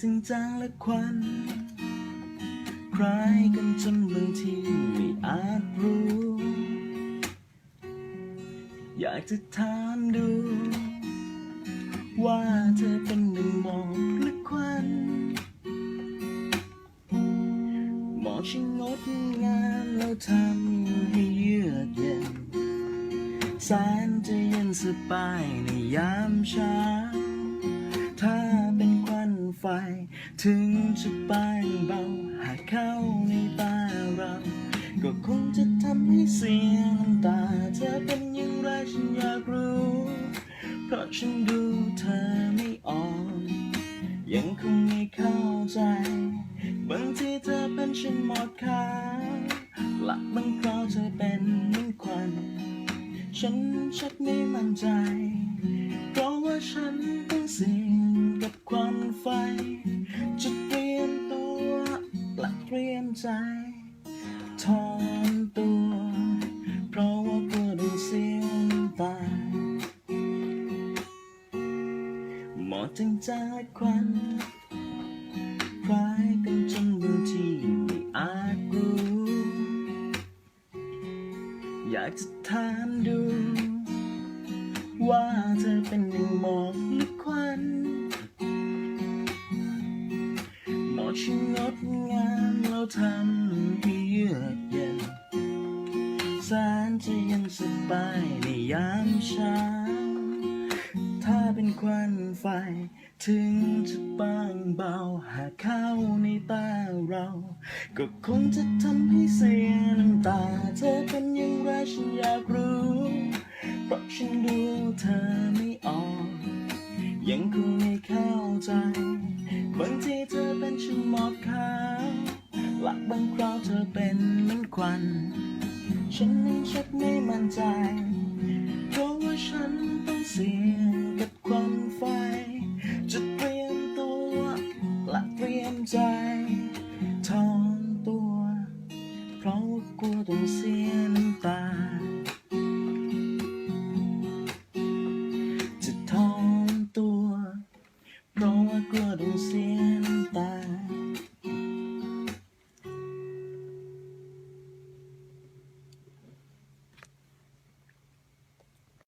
จริงๆและควันคล้ายกันจนบางทีไม่อาจรู้ อยากจะถามดู ว่าเธอเป็นหนึ่งหมอกหรือควันหมอกช่างงดงามแล้วทำให้เยือกเย็นแสนจะเย็นสบายในยามเช้า ไฟ ถึงจะบางเบาหากเข้าในตาเราก็คงจะทำให้เสียน้ำตา เธอเป็นอย่างไรฉันอยากรู้ เพราะฉันดูเธอไม่ออก ยังคงไม่เข้าใจ บางทีเธอเป็นฉันหมดค่าหลับบางคราวเธอเป็นเหมือนควันฉันชักไม่มั่นใจ เพราะว่าฉันต้องเสี่ยงกับควัน ไฟ จะเตรียมตัวและเตรียมใจถอนตัว เพราะว่ากลัวโดนเสียน้ำตาหมอจริงจังและควันคล้ายกันจนบางทีไม่อาจรู้ อยากจะถามดู ว่าเธอเป็นหนึ่งหมอกหรือ ทำให้เยือกเย็นแสนจะยังสบายในยามเช้า ถ้าเป็นควันไฟ ถึงจะบางเบา หากเข้าในตาเรา ก็คงจะทำให้เสียน้ำตา เธอเป็นอย่างไรฉันอยากรู้ เพราะฉันดูเธอไม่ออก ยังคงไม่เข้าใจบางทีเธอเป็นฉันหมอกขาว ว่าบางคราวเธอเป็นเหมือนควัน ฉันนั้นชักไม่มั่นใจ เพราะว่าฉันต้องเสี่ยงกับความไฟ จะเตรียมตัวและเตรียมใจทอนตัว เพราะว่ากลัวต้องเสียน้ำตาจะทอนตัว เพราะว่ากลัวต้องเสียน้ำ